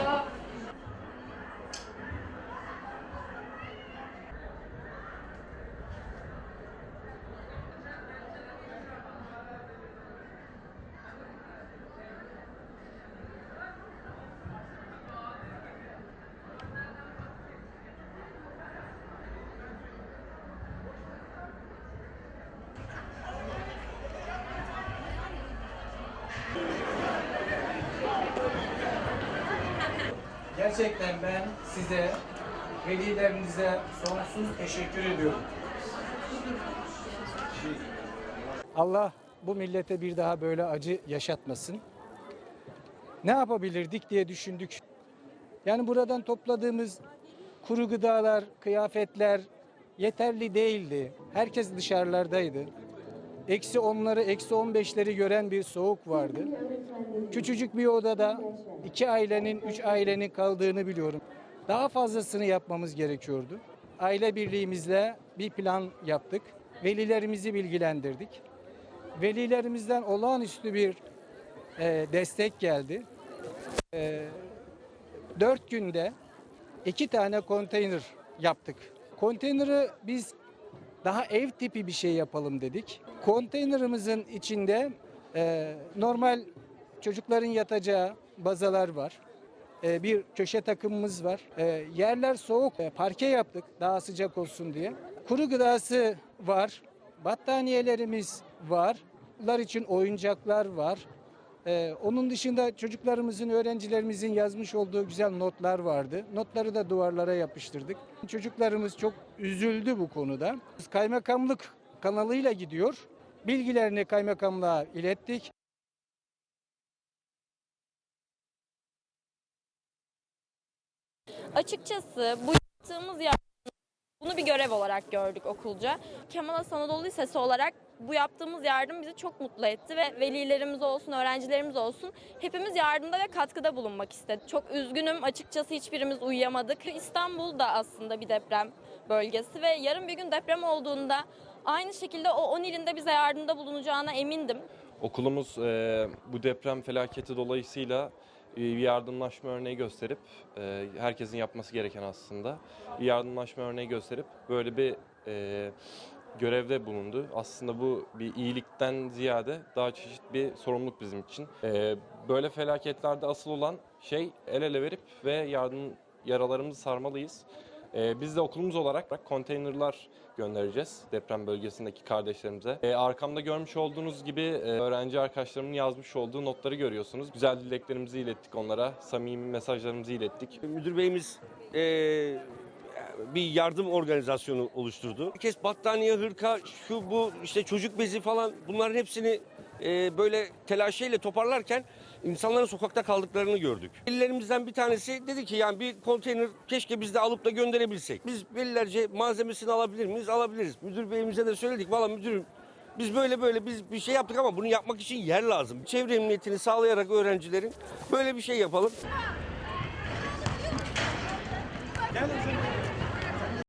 안녕하세요. Gerçekten ben size, velilerinize sonsuz teşekkür ediyorum. Allah bu millete bir daha böyle acı yaşatmasın. Ne yapabilirdik diye düşündük. Yani buradan topladığımız kuru gıdalar, kıyafetler yeterli değildi. Herkes dışarılardaydı. Eksi onları, eksi on beşleri gören bir soğuk vardı. Küçücük bir odada iki ailenin, üç ailenin kaldığını biliyorum. Daha fazlasını yapmamız gerekiyordu. Aile birliğimizle bir plan yaptık. Velilerimizi bilgilendirdik. Velilerimizden olağanüstü bir e, destek geldi. E, dört günde iki tane konteyner yaptık. Konteyneri biz daha ev tipi bir şey yapalım dedik. Konteynerimizin içinde e, normal çocukların yatacağı bazalar var. E, bir köşe takımımız var. E, yerler soğuk. E, parke yaptık daha sıcak olsun diye. Kuru gıdası var. Battaniyelerimiz var. Bunlar için oyuncaklar var. Ee, onun dışında çocuklarımızın, öğrencilerimizin yazmış olduğu güzel notlar vardı. Notları da duvarlara yapıştırdık. Çocuklarımız çok üzüldü bu konuda. Biz Kaymakamlık kanalıyla gidiyor. Bilgilerini kaymakamlığa ilettik. Açıkçası bu yaptığımız yardım bunu bir görev olarak gördük okulca. Kemal Hasan Anadolu Lisesi olarak bu yaptığımız yardım bizi çok mutlu etti ve velilerimiz olsun, öğrencilerimiz olsun hepimiz yardımda ve katkıda bulunmak istedik. Çok üzgünüm açıkçası hiçbirimiz uyuyamadık. İstanbul da aslında bir deprem bölgesi ve yarın bir gün deprem olduğunda aynı şekilde o 10 ilinde bize yardımda bulunacağına emindim. Okulumuz e, bu deprem felaketi dolayısıyla bir yardımlaşma örneği gösterip e, herkesin yapması gereken aslında bir yardımlaşma örneği gösterip böyle bir e, görevde bulundu. Aslında bu bir iyilikten ziyade daha çeşit bir sorumluluk bizim için. E, böyle felaketlerde asıl olan şey el ele verip ve yardım yaralarımızı sarmalıyız. Ee, biz de okulumuz olarak konteynerlar göndereceğiz deprem bölgesindeki kardeşlerimize. Ee, arkamda görmüş olduğunuz gibi e, öğrenci arkadaşlarımın yazmış olduğu notları görüyorsunuz. Güzel dileklerimizi ilettik onlara, samimi mesajlarımızı ilettik. Müdür beyimiz eee, bir yardım organizasyonu oluşturdu. Herkes battaniye, hırka, şu bu işte çocuk bezi falan bunların hepsini e, böyle telaşeyle toparlarken insanların sokakta kaldıklarını gördük. Velilerimizden bir tanesi dedi ki yani bir konteyner keşke biz de alıp da gönderebilsek. Biz velilerce malzemesini alabilir miyiz? Alabiliriz. Müdür beyimize de söyledik. Valla müdürüm biz böyle böyle biz bir şey yaptık ama bunu yapmak için yer lazım. Çevre emniyetini sağlayarak öğrencilerin böyle bir şey yapalım. Gel